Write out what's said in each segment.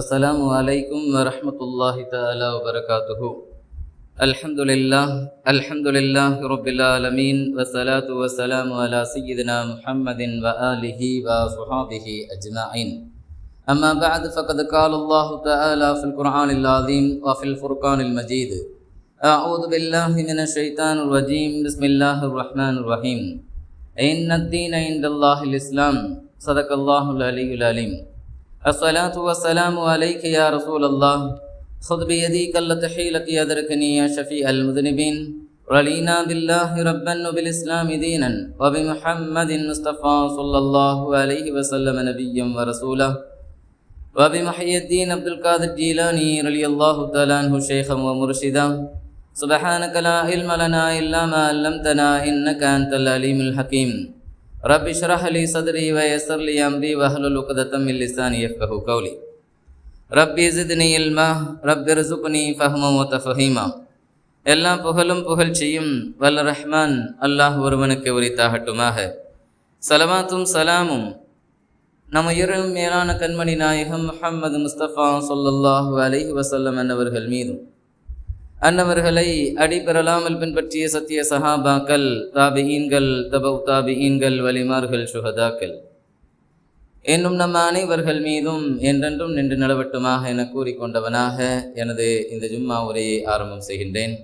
السلام عليكم ورحمة الله تعالى وبركاته. الحمد لله الحمد لله رب العالمين والصلاة والسلام على سيدنا محمد وآله وصحابه أجمعين. أما بعد فقد قال الله تعالى في القرآن العظيم وفي الفرقان المجيد أعوذ بالله من الشيطان الرجيم بسم الله الرحمن الرحيم. إن الدين عند الله الإسلام. صدق الله العلي العليم الصلاة والسلام عليك يا رسول الله. خذ بيدي كلة حيلة يدركني يا شفيع المذنبين. رلينا بالله ربا وبالإسلام دينا وبمحمد مصطفى صلى الله عليه وسلم نبيا ورسولا. وبمحي الدين عبد القادر الجيلاني رضي الله تعالى عنه شيخا ومرشدا. سبحانك لا علم لنا إلا ما علمتنا إنك أنت العليم الحكيم. ரப் இஷ்ரஹ் அலி சதுரி வயசர் லி அம்ரி வஹலுல் உக்தத்தம் இல் லிசான் யஃப்கஹு கௌலி ரப்பி ஜித்னி இல்மா ரப்பி ரிசுக்னி ஃபஹ்மம் வ தஃஹீமா எல்லா புகழும் புகழ்ச்சியும் வல்ல ரஹ்மான் அல்லாஹ் ஒருவனுக்கு உரித்தாகட்டுமாக. சலவாத்தும் சலாமும். நம்ம இரு மேலான கண்மணி நாயகம் முஹம்மது முஸ்தபா சொல்லல்லாஹு அலிஹி வசல்லம் என்னவர்கள் மீதும். அன்னவர்களை அடிபெறலாமல் பின்பற்றிய சத்திய சஹாபாக்கள் தாபிஈன்கள் தபௌ தாபிஈன்கள் வலிமார்கள் சுகதாக்கள். என்னும் நம் அனைவர்கள் மீதும் என்றென்றும் நின்று நிலவட்டுமாக என கூறிக்கொண்டவனாக எனது இந்த ஜும்மா உரையை ஆரம்பம் செய்கின்றேன்.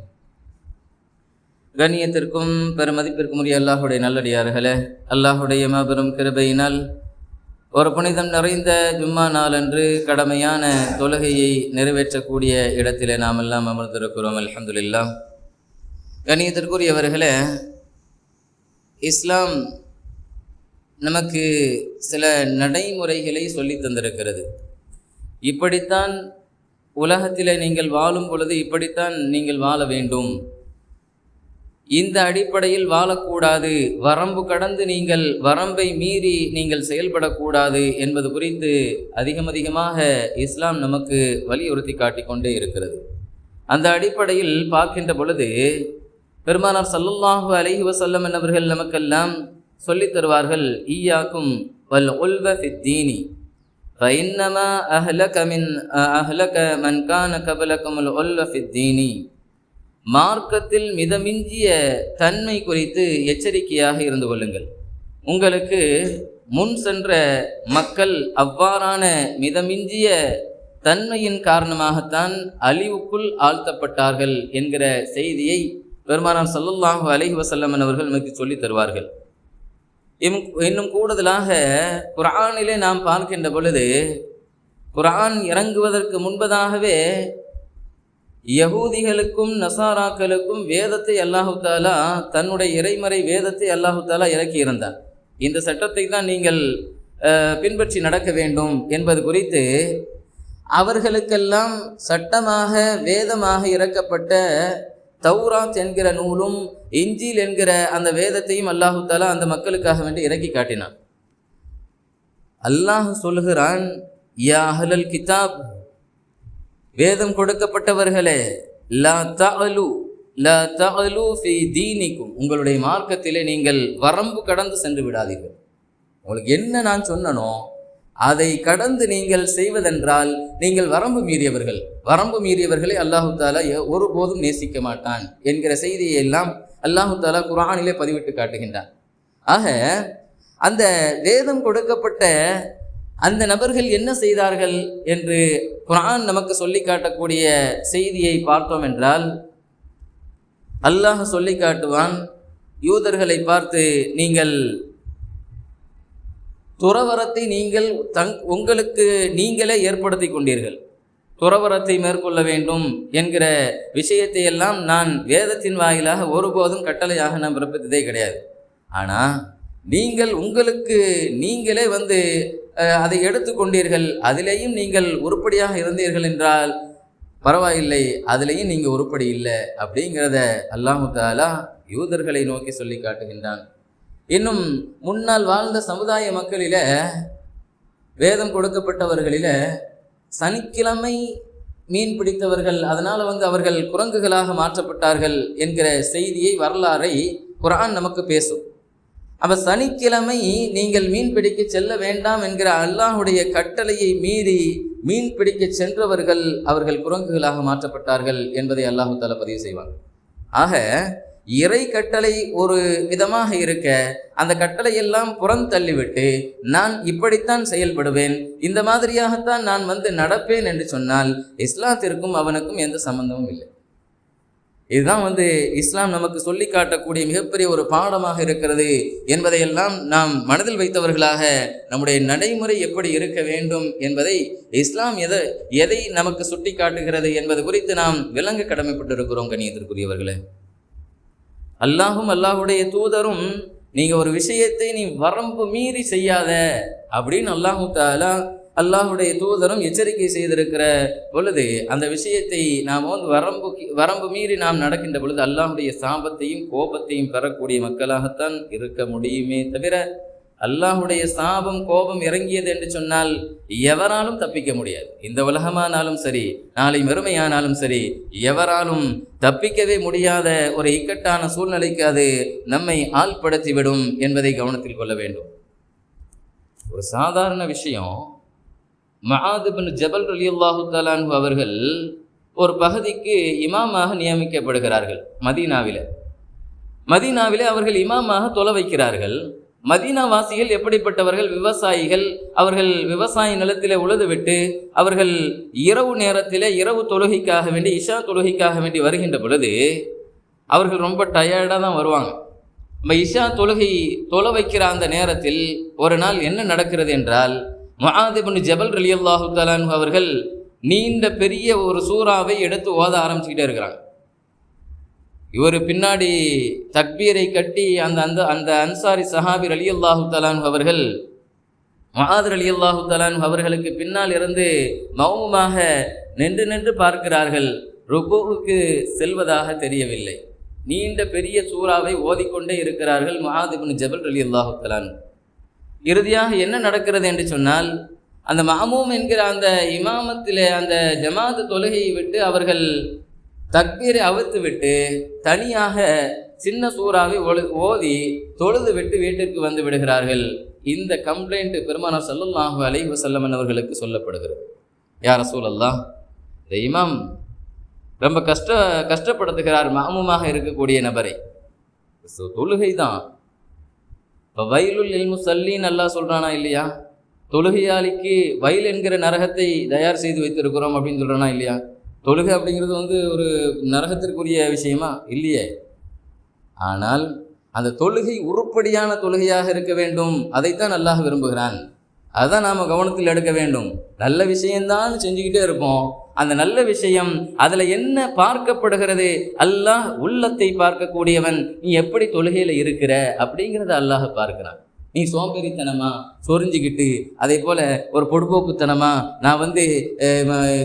கண்ணியத்திற்கும் பெருமதிப்பிற்கும் உரிய அல்லாஹுடைய நல்லடியார்களே அல்லாஹுடைய மாபெரும் கிருபையினால் ஒரு புனிதம் நிறைந்த ஜும்மா நாளன்று கடமையான தொழுகையை நிறைவேற்றக்கூடிய இடத்திலே நாம் எல்லாம் அமர்ந்திருக்கிறோம் அலமதுல்லா கணியத்திற்குரியவர்களே இஸ்லாம் நமக்கு சில நடைமுறைகளை சொல்லி தந்திருக்கிறது. இப்படித்தான் உலகத்தில் நீங்கள் வாழும் பொழுது இப்படித்தான் நீங்கள் வாழ வேண்டும். இந்த அடிப்படையில் வாழக்கூடாது வரம்பு கடந்து நீங்கள் வரம்பை மீறி நீங்கள் செயல்படக்கூடாது என்பது குறித்து அதிகம் அதிகமாக இஸ்லாம் நமக்கு வலியுறுத்தி காட்டிக்கொண்டே இருக்கிறது அந்த அடிப்படையில் பார்க்கின்ற பொழுது பெருமானார் சல்லுல்லாஹு அலஹி வசல்லம் என்பவர்கள் நமக்கெல்லாம் சொல்லித் தருவார்கள் ஈயாக்கும் வல் உல்வ ஃபித்தீனி فإنما أهلك من أهلك من كان قبلكم الألف في الدين மார்க்கத்தில் மிதமிஞ்சிய தன்மை குறித்து எச்சரிக்கையாக இருந்து கொள்ளுங்கள். உங்களுக்கு முன் சென்ற மக்கள் அவ்வாறான மிதமிஞ்சிய தன்மையின் காரணமாகத்தான் அழிவுக்குள் ஆழ்த்தப்பட்டார்கள் என்கிற செய்தியை பெருமானார் சல்லுல்லாஹு அலஹி வசல்லமன் அவர்கள் நமக்கு சொல்லித் தருவார்கள். இன்னும் கூடுதலாக குரானிலே நாம் பார்க்கின்ற பொழுது குரான் இறங்குவதற்கு முன்பதாகவே யகூதிகளுக்கும் நசாராக்களுக்கும் வேதத்தை அல்லாஹு தாலா தன்னுடைய இறைமறை வேதத்தை அல்லாஹு தாலா இறக்கியிருந்தார். இந்த சட்டத்தை தான் நீங்கள் பின்பற்றி நடக்க வேண்டும் என்பது குறித்து அவர்களுக்கெல்லாம் சட்டமாக வேதமாக இறக்கப்பட்ட தௌராத் என்கிற நூலும் இஞ்சில் என்கிற அந்த வேதத்தையும் அல்லாஹு தாலா அந்த மக்களுக்காக வேண்டி இறக்கி காட்டினான். அல்லாஹ் சொல்லுகிறான் யா அஹ்லல் கிதாப் வேதம் கொடுக்கப்பட்டவர்களே லா தஅலு லா தஅலு ஃபி தீனிக்கும். உங்களுடைய மார்க்கத்திலே நீங்கள் வரம்பு கடந்து சென்று விடாதீர்கள். உங்களுக்கு என்ன நான் சொன்னனோ அதை கடந்து நீங்கள் செய்வதென்றால் நீங்கள் வரம்பு மீறியவர்கள். வரம்பு மீறியவர்களை அல்லாஹு தாலா ஒருபோதும் நேசிக்க மாட்டான் என்கிற செய்தியை எல்லாம் அல்லாஹு தாலா குரானிலே பதிவிட்டு காட்டுகின்றான். ஆக அந்த வேதம் கொடுக்கப்பட்ட அந்த நபர்கள் என்ன செய்தார்கள் என்று குரான் நமக்கு சொல்லி காட்டக்கூடிய செய்தியை பார்த்தோம் என்றால் அல்லாஹ் சொல்லி காட்டுவான் யூதர்களை பார்த்து நீங்கள் துறவரத்தை நீங்கள் தங் உங்களுக்கு நீங்களே ஏற்படுத்தி கொண்டீர்கள். துறவரத்தை மேற்கொள்ள வேண்டும் என்கிற விஷயத்தை எல்லாம் நான் வேதத்தின் வாயிலாக ஒருபோதும் கட்டளையாக நான் பிறப்பித்ததே கிடையாது. ஆனால் நீங்கள் உங்களுக்கு நீங்களே வந்து அதை எடுத்துக்கொண்டீர்கள். அதிலேயும் நீங்கள் உருப்படியாக இருந்தீர்கள் என்றால் பரவாயில்லை அதுலேயும் நீங்கள் உருப்படி இல்லை அப்படிங்கிறத அல்லாஹு தாலா யூதர்களை நோக்கி சொல்லி காட்டுகின்றான். இன்னும் முன்னால் வாழ்ந்த சமுதாய மக்களில வேதம் கொடுக்கப்பட்டவர்களில சனிக்கிழமை மீன் பிடித்தவர்கள் அதனால் வந்து அவர்கள் குரங்குகளாக மாற்றப்பட்டார்கள் என்கிற செய்தியை வரலாறை குரான் நமக்கு பேசும். அப்போ சனிக்கிழமை நீங்கள் மீன் பிடிக்க செல்ல வேண்டாம் என்கிற அல்லாஹுடைய கட்டளையை மீறி மீன் பிடிக்க சென்றவர்கள் அவர்கள் குரங்குகளாக மாற்றப்பட்டார்கள் என்பதை அல்லாஹு தால பதிவு செய்வாங்க ஆக இறை கட்டளை ஒரு விதமாக இருக்க அந்த கட்டளையெல்லாம் புறம் புறந்தள்ளிவிட்டு நான் இப்படித்தான் செயல்படுவேன் இந்த மாதிரியாகத்தான் நான் வந்து நடப்பேன் என்று சொன்னால் இஸ்லாத்திற்கும் அவனுக்கும் எந்த சம்பந்தமும் இல்லை. இதுதான் வந்து இஸ்லாம் நமக்கு சொல்லி காட்டக்கூடிய மிகப்பெரிய ஒரு பாடமாக இருக்கிறது என்பதையெல்லாம் நாம் மனதில் வைத்தவர்களாக நம்முடைய நடைமுறை எப்படி இருக்க வேண்டும் என்பதை இஸ்லாம் எதை எதை நமக்கு சுட்டி காட்டுகிறது என்பது குறித்து நாம் விளங்க கடமைப்பட்டிருக்கிறோம் கணியத்திற்குரியவர்களே அல்லாஹும் அல்லாஹுடைய தூதரும் நீங்கள் ஒரு விஷயத்தை நீ வரம்பு மீறி செய்யாத அப்படின்னு அல்லாஹு தாலா அல்லாஹுடைய தூதரும் எச்சரிக்கை செய்திருக்கிற பொழுது அந்த விஷயத்தை நாம் வந்து வரம்பு வரம்பு மீறி நாம் நடக்கின்ற பொழுது அல்லாஹுடைய சாபத்தையும் கோபத்தையும் பெறக்கூடிய மக்களாகத்தான் இருக்க முடியுமே தவிர அல்லாஹுடைய சாபம் கோபம் இறங்கியது என்று சொன்னால் எவராலும் தப்பிக்க முடியாது. இந்த உலகமானாலும் சரி நாளை மறுமையானாலும் சரி எவராலும் தப்பிக்கவே முடியாத ஒரு இக்கட்டான சூழ்நிலைக்கு அது நம்மை ஆள்படுத்திவிடும் என்பதை கவனத்தில் கொள்ள வேண்டும். ஒரு சாதாரண விஷயம் மகாதிபின் ஜபல் அலியுல்லாஹு தலான்ஹு அவர்கள் ஒரு பகுதிக்கு இமாமாக நியமிக்கப்படுகிறார்கள் மதீனாவில். மதீனாவிலே அவர்கள் இமாமாக தொலை வைக்கிறார்கள். மதீனா வாசிகள் எப்படிப்பட்டவர்கள்? விவசாயிகள். அவர்கள் விவசாய நிலத்திலே உழுது விட்டு அவர்கள் இரவு நேரத்திலே இரவு தொழுகைக்காக வேண்டி இஷா தொழுகைக்காக வேண்டி வருகின்ற பொழுது அவர்கள் ரொம்ப டயர்டாக தான் வருவாங்க. நம்ம இஷா தொழுகை தொலை வைக்கிற அந்த நேரத்தில் ஒரு நாள் என்ன நடக்கிறது என்றால் மகாதிபன் ஜபல் அலி அல்லாஹு தலான் அவர்கள் நீண்ட பெரிய ஒரு சூறாவை எடுத்து ஓத ஆரம்பிச்சுக்கிட்டே இருக்கிறாங்க. இவர் பின்னாடி தக்பீரை கட்டி அந்த அந்த அந்த அன்சாரி சஹாபிர் அலி அல்லாஹு தலான் அவர்கள் மகாதர் அலி அல்லாஹு தலான் அவர்களுக்கு பின்னால் இருந்து மௌனமாக நின்று நின்று பார்க்கிறார்கள். ருகோவுக்கு செல்வதாக தெரியவில்லை. நீண்ட பெரிய சூறாவை ஓதிக்கொண்டே இருக்கிறார்கள் மகாதிபின் ஜபல் அலி அல்லாஹு தலான் இறுதியாக என்ன நடக்கிறது என்று சொன்னால் அந்த மாமூம் என்கிற அந்த இமாமத்திலே அந்த ஜமாத் தொழுகையை விட்டு அவர்கள் தக்பீரை அவிழ்த்து விட்டு தனியாக சின்ன சூறாவை ஒழு ஓதி தொழுது விட்டு வீட்டிற்கு வந்து விடுகிறார்கள். இந்த கம்ப்ளைண்ட் பெருமானார் சல்லுல்லாஹு அலைஹி வசல்லமன் அவர்களுக்கு சொல்லப்படுகிறது. யார் சூழல்லா இந்த இமாம் ரொம்ப கஷ்ட கஷ்டப்படுத்துகிறார் மாமுமாக இருக்கக்கூடிய நபரை. தொழுகை தான் இப்போ வயலுள் இல்மு சல்லின்னு நல்லா சொல்கிறானா இல்லையா? தொழுகையாளிக்கு வயல் என்கிற நரகத்தை தயார் செய்து வைத்திருக்கிறோம் அப்படின்னு சொல்கிறானா இல்லையா? தொழுகை அப்படிங்கிறது வந்து ஒரு நரகத்திற்குரிய விஷயமா? இல்லையே. ஆனால் அந்த தொழுகை உருப்படியான தொழுகையாக இருக்க வேண்டும். அதைத்தான் அல்லாஹ் விரும்புகிறான். அதுதான் நாம் கவனத்தில் எடுக்க வேண்டும். நல்ல விஷயம்தான் செஞ்சுக்கிட்டே இருப்போம். அந்த நல்ல விஷயம் அதில் என்ன பார்க்கப்படுகிறது? அல்லாஹ் உள்ளத்தை பார்க்கக்கூடியவன். நீ எப்படி தொழுகையில் இருக்கிற? அப்படிங்கிறத அல்லாஹ் பார்க்கிறான். நீ சோம்பேறித்தனமா? சொரிஞ்சுக்கிட்டு அதே போல் ஒரு பொடுபோக்குத்தனமா? நான் வந்து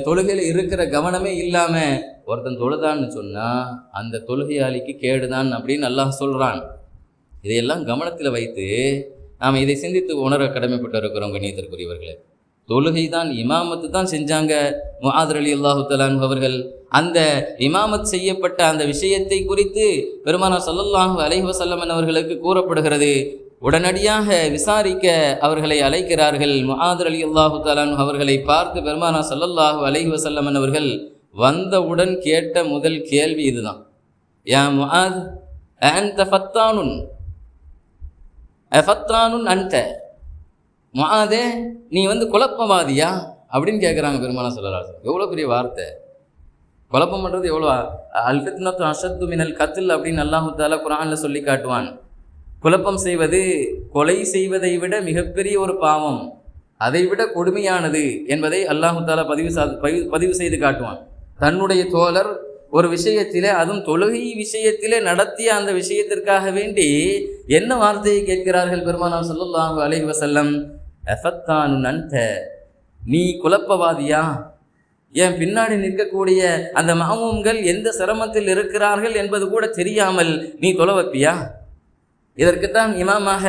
தொழுகையில் இருக்கிற கவனமே இல்லாமல் ஒருத்தன் தொழுதான்னு சொன்னால் அந்த தொழுகையாளிக்கு கேடுதான் அப்படின்னு அல்லாஹ் சொல்கிறான் இதையெல்லாம் கவனத்தில் வைத்து நாம் இதை சிந்தித்து உணர கடமைப்பட்டு இருக்கிறோம் கண்ணியத்திற்குரியவர்களே. தொழுகை தான் இமாமத்து தான் செஞ்சாங்க. முஹாதர் அலி அல்லாஹுத்தலான் அவர்கள். அந்த இமாமத் செய்யப்பட்ட அந்த விஷயத்தை குறித்து பெருமானா சல்லல்லாஹு அலைஹசல்லமன் அவர்களுக்கு கூறப்படுகிறது. உடனடியாக விசாரிக்க அவர்களை அழைக்கிறார்கள். முஹாதர் அலி அல்லாஹுத்தலான் அவர்களை பார்த்து பெருமானா சல்லல்லாஹு அலைஹசல்லமன் அவர்கள் வந்தவுடன் கேட்ட முதல் கேள்வி இதுதான். யா முஹாத் அந்த ஃபத்தானுன்? ஃபத்ரானுன் அன்ட. மாதே நீ வந்து குழப்பவாதியா? அப்படின்னு கேட்குறாங்க பெருமானா சொல்லலாம் எவ்வளோ பெரிய வார்த்தை. குழப்பம் பண்ணுறது எவ்வளோ அல்ஃபித்னத்து அஷத்து மினல் கத்தில் அப்படின்னு அல்லாஹுத்தால குரானில் சொல்லி காட்டுவான். குழப்பம் செய்வது கொலை செய்வதை விட மிகப்பெரிய ஒரு பாவம். அதை விட கொடுமையானது என்பதை அல்லாஹு தாலா பதிவு சா பதிவு செய்து காட்டுவான். தன்னுடைய தோழர் ஒரு விஷயத்திலே அதுவும் தொழுகை விஷயத்திலே நடத்திய அந்த விஷயத்திற்காக வேண்டி என்ன வார்த்தையை கேட்கிறார்கள் பெருமானார் சொல்லுல்லாஹு அலைஹி வசல்லம் எஃபத்தானு நன்ட நீ குழப்பவாதியா? என் பின்னாடி நிற்கக்கூடிய அந்த மாமூம்கள் எந்த சிரமத்தில் இருக்கிறார்கள் என்பது கூட தெரியாமல் நீ தொலைவப்பியா இதற்குத்தான் இமாமாக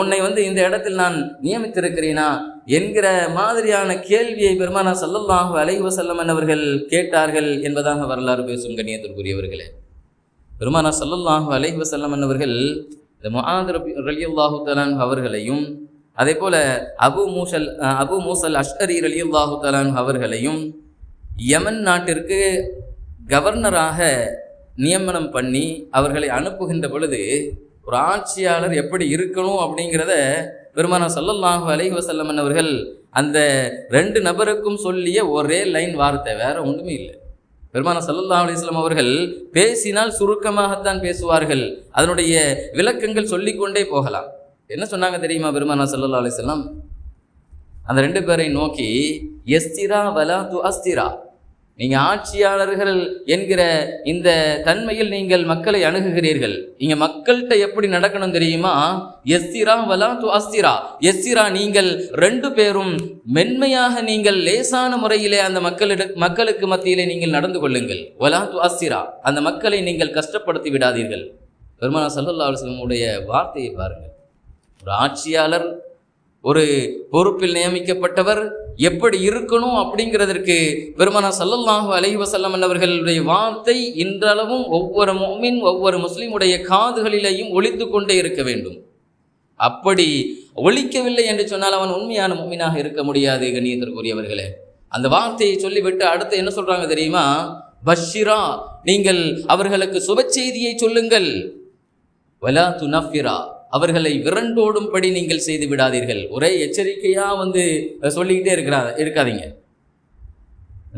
உன்னை வந்து இந்த இடத்தில் நான் நியமித்திருக்கிறேனா? என்கிற மாதிரியான கேள்வியை பெருமானா சல்லல்லாஹு அலைஹி செல்லமன் அவர்கள் கேட்டார்கள் என்பதாக வரலாறு பேசும் கண்ணியத்திற்குரியவர்களே. பெருமானா சல்லல்லாஹு அலைஹி செல்லமன் அவர்கள் இந்த முஹாத் ரபி ரலியல்லாஹு தலான் அவர்களையும் அதே போல அபு மூசல் அபு மூசல் அஷ்கரி அலியுல்லாஹு தலான் அவர்களையும் யமன் நாட்டிற்கு கவர்னராக நியமனம் பண்ணி அவர்களை அனுப்புகின்ற பொழுது ஒரு ஆட்சியாளர் எப்படி இருக்கணும் அப்படிங்கிறத பெருமான சல்லல்லாஹு அலைஹி வஸல்லம் அவர்கள் அந்த ரெண்டு நபருக்கும் சொல்லிய ஒரே லைன் வார்த்தை வேற ஒன்றுமே இல்லை. பெருமான சல்லல்லா அலிஸ்லாம் அவர்கள் பேசினால் சுருக்கமாகத்தான் பேசுவார்கள். அதனுடைய விளக்கங்கள் சொல்லிக்கொண்டே போகலாம். என்ன சொன்னாங்க தெரியுமா பெருமானா சல்லல்லா அலிஸ்லாம் அந்த ரெண்டு பேரை நோக்கி எஸ்திரா வலா து அஸ்திரா நீங்கள் ஆட்சியாளர்கள் என்கிற இந்த தன்மையில் நீங்கள் மக்களை அணுகுகிறீர்கள். நீங்கள் மக்கள்கிட்ட எப்படி நடக்கணும் தெரியுமா? எஸ்திரா வலா து அஸ்திரா எஸ்திரா நீங்கள் ரெண்டு பேரும் மென்மையாக நீங்கள் லேசான முறையிலே அந்த மக்களிட மக்களுக்கு மத்தியிலே நீங்கள் நடந்து கொள்ளுங்கள். வலா து அஸ்திரா அந்த மக்களை நீங்கள் கஷ்டப்படுத்தி விடாதீர்கள். பெருமானா சல்லல்லா அலுவலமுடைய வார்த்தையை பாருங்கள். ஒரு ஆட்சியாளர் ஒரு பொறுப்பில் நியமிக்கப்பட்டவர் எப்படி இருக்கணும் அப்படிங்கிறதற்கு பெருமனா சல்லல்லாஹு அலைஹி வஸல்லம் அவர்களுடைய வார்த்தை இன்றளவும் ஒவ்வொரு முஃமின் ஒவ்வொரு முஸ்லீமுடைய காதுகளிலேயும் ஒழித்து கொண்டே இருக்க வேண்டும். அப்படி ஒழிக்கவில்லை என்று சொன்னால் அவன் உண்மையான மோமினாக இருக்க முடியாது கண்ணியத்திற்குரியவர்களே. அந்த வார்த்தையை சொல்லிவிட்டு அடுத்து என்ன சொல்றாங்க தெரியுமா? பஷிரா நீங்கள் அவர்களுக்கு சுப செய்தியை சொல்லுங்கள். வலா துனஃபிரா. அவர்களை விரண்டோடும்படி நீங்கள் செய்து விடாதீர்கள். ஒரே எச்சரிக்கையா வந்து சொல்லிக்கிட்டே இருக்கிறா இருக்காதீங்க.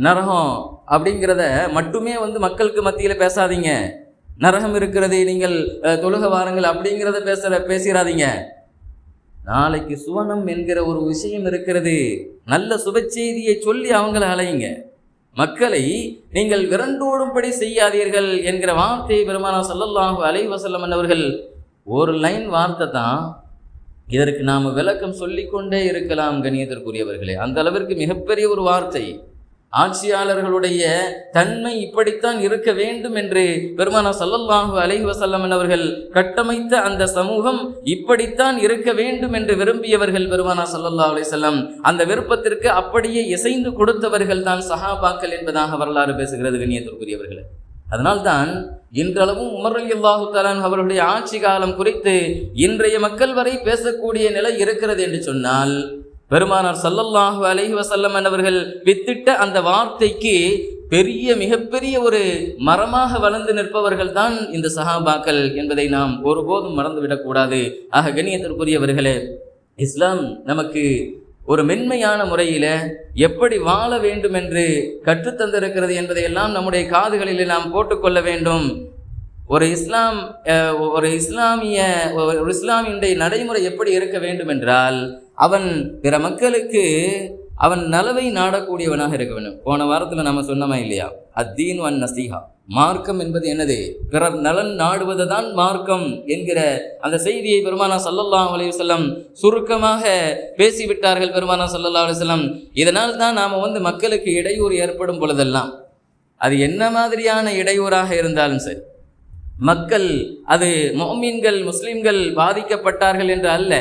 நரகம் அப்படிங்கிறத மட்டுமே வந்து மக்களுக்கு மத்தியில் பேசாதீங்க. நரகம் இருக்கிறது நீங்கள் தொழுக வாருங்கள் அப்படிங்கிறத பேசுற பேசிடாதீங்க நாளைக்கு சுவனம் என்கிற ஒரு விஷயம் இருக்கிறது. நல்ல சுப செய்தியை சொல்லி அவங்கள அலையுங்க. மக்களை நீங்கள் விரண்டோடும்படி செய்யாதீர்கள் என்கிற வார்த்தையை பெருமானா சல்லல்லாஹு அலைஹி வஸல்லம் அவர்கள் ஒரு லைன் வார்த்தை தான் இதற்கு நாம் விளக்கம் சொல்லிக்கொண்டே இருக்கலாம் கணியத்திற்குரியவர்களே அந்த அளவிற்கு மிகப்பெரிய ஒரு வார்த்தை. ஆட்சியாளர்களுடைய தன்மை இப்படித்தான் இருக்க வேண்டும் என்று பெருமானா சல்லல்லாஹு அலைஹி அவர்கள் கட்டமைத்த அந்த சமூகம் இப்படித்தான் இருக்க வேண்டும் என்று விரும்பியவர்கள் பெருமானா சல்லல்லா அலிசல்லம் அந்த விருப்பத்திற்கு அப்படியே இசைந்து கொடுத்தவர்கள் தான் சஹாபாக்கள் என்பதாக வரலாறு பேசுகிறது கண்ணியத்திற்குரியவர்களே. அதனால்தான் இன்றளவும் உமர் அல்லாஹு தலான் அவர்களுடைய ஆட்சி காலம் குறித்து இன்றைய மக்கள் வரை பேசக்கூடிய நிலை இருக்கிறது என்று சொன்னால் பெருமானார் சல்லல்லாஹு அலஹி வசல்லம் அவர்கள் வித்திட்ட அந்த வார்த்தைக்கு பெரிய மிகப்பெரிய ஒரு மரமாக வளர்ந்து நிற்பவர்கள் தான் இந்த சஹாபாக்கள் என்பதை நாம் ஒருபோதும் மறந்துவிடக்கூடாது ஆக கண்ணியத்திற்குரியவர்களே இஸ்லாம் நமக்கு ஒரு மென்மையான முறையில் எப்படி வாழ வேண்டும் என்று கற்றுத்தந்திருக்கிறது என்பதையெல்லாம் நம்முடைய காதுகளில் நாம் போட்டுக்கொள்ள வேண்டும். ஒரு இஸ்லாம் ஒரு இஸ்லாமிய ஒரு இஸ்லாமியுடைய நடைமுறை எப்படி இருக்க வேண்டும் என்றால் அவன் பிற மக்களுக்கு அவன் நலவை நாடக்கூடியவனாக இருக்க வேண்டும். போன வாரத்தில் நம்ம சொன்னோமா இல்லையா? அத்தீன் வன் நசீஹா. மார்க்கம் என்பது என்னது? பிறர் நலன் நாடுவது தான் மார்க்கம் என்கிற அந்த செய்தியை பெருமானா சல்லல்லாஹு அலைஹி சுருக்கமாக பேசிவிட்டார்கள் பெருமானா சல்லல்லா அலைஹி இதனால் தான் நாம் வந்து மக்களுக்கு இடையூறு ஏற்படும் பொழுதெல்லாம் அது என்ன மாதிரியான இடையூறாக இருந்தாலும் சரி மக்கள் அது மொமீன்கள் முஸ்லீம்கள் பாதிக்கப்பட்டார்கள் என்று அல்ல.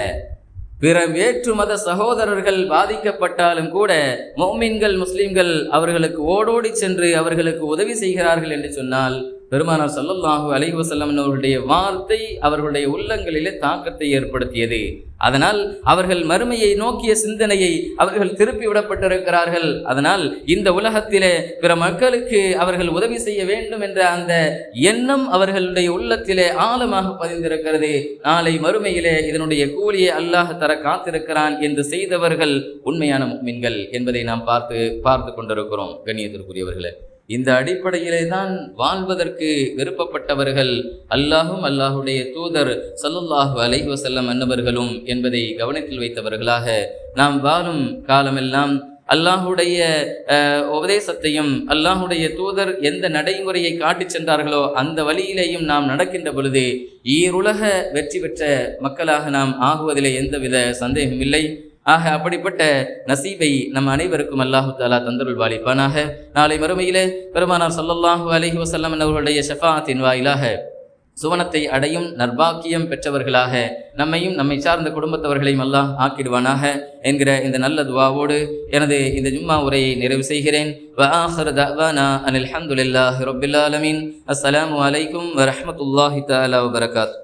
பிற வேற்று மத சகோதரர்கள் பாதிக்கப்பட்டாலும் கூட மொமீன்கள் முஸ்லீம்கள் அவர்களுக்கு ஓடோடி சென்று அவர்களுக்கு உதவி செய்கிறார்கள் என்று சொன்னால் பெருமானார் சல்லல்லாஹு அலைவசல்லம் அவர்களுடைய வார்த்தை அவர்களுடைய உள்ளங்களிலே தாக்கத்தை ஏற்படுத்தியது. அதனால் அவர்கள் மறுமையை நோக்கிய சிந்தனையை அவர்கள் திருப்பி விடப்பட்டிருக்கிறார்கள். அதனால் இந்த உலகத்திலே பிற மக்களுக்கு அவர்கள் உதவி செய்ய வேண்டும் என்ற அந்த எண்ணம் அவர்களுடைய உள்ளத்திலே ஆழமாக பதிந்திருக்கிறது. நாளை மறுமையிலே இதனுடைய கூலியை அல்லாஹ் தர காத்திருக்கிறான் என்று செய்தவர்கள் உண்மையான முக்மின்கள் என்பதை நாம் பார்த்து பார்த்து கொண்டிருக்கிறோம். கண்ணியத்திற்குரியவர்களே. இந்த அடிப்படையிலே தான் வாழ்வதற்கு விருப்பப்பட்டவர்கள் அல்லாஹும் அல்லாஹுடைய தூதர் சல்லுல்லாஹு அலைஹி வசல்லம் அன்னவர்களும் என்பதை கவனத்தில் வைத்தவர்களாக நாம் வாழும் காலமெல்லாம் அல்லாஹுடைய உபதேசத்தையும் அல்லாஹுடைய தூதர் எந்த நடைமுறையை காட்டிச் சென்றார்களோ அந்த வழியிலேயும் நாம் நடக்கின்ற பொழுது ஈருலக வெற்றி பெற்ற மக்களாக நாம் ஆகுவதிலே எந்தவித சந்தேகமில்லை. ஆக அப்படிப்பட்ட நசீபை நம் அனைவருக்கும் அல்லாஹு தாலா தந்தருள் வாலிப்பானாக நாளை மறுமையிலே பெருமானார் சல்லல்லாஹு அலஹி வசல்லம் அவர்களுடைய ஷஃபாத்தின் வாயிலாக சுவனத்தை அடையும் நர்பாக்கியம் பெற்றவர்களாக நம்மையும் நம்மை சார்ந்த குடும்பத்தவர்களையும் எல்லாம் ஆக்கிடுவானாக என்கிற இந்த நல்ல துவாவோடு எனது இந்த ஜும்மா உரையை நிறைவு செய்கிறேன். அனில் ஹம்துல்லாஹ் ரொபில் ஆலமின். அஸ்லாம் வலைக்கும் வரமத்துல்லாஹி தாலா வரகாத்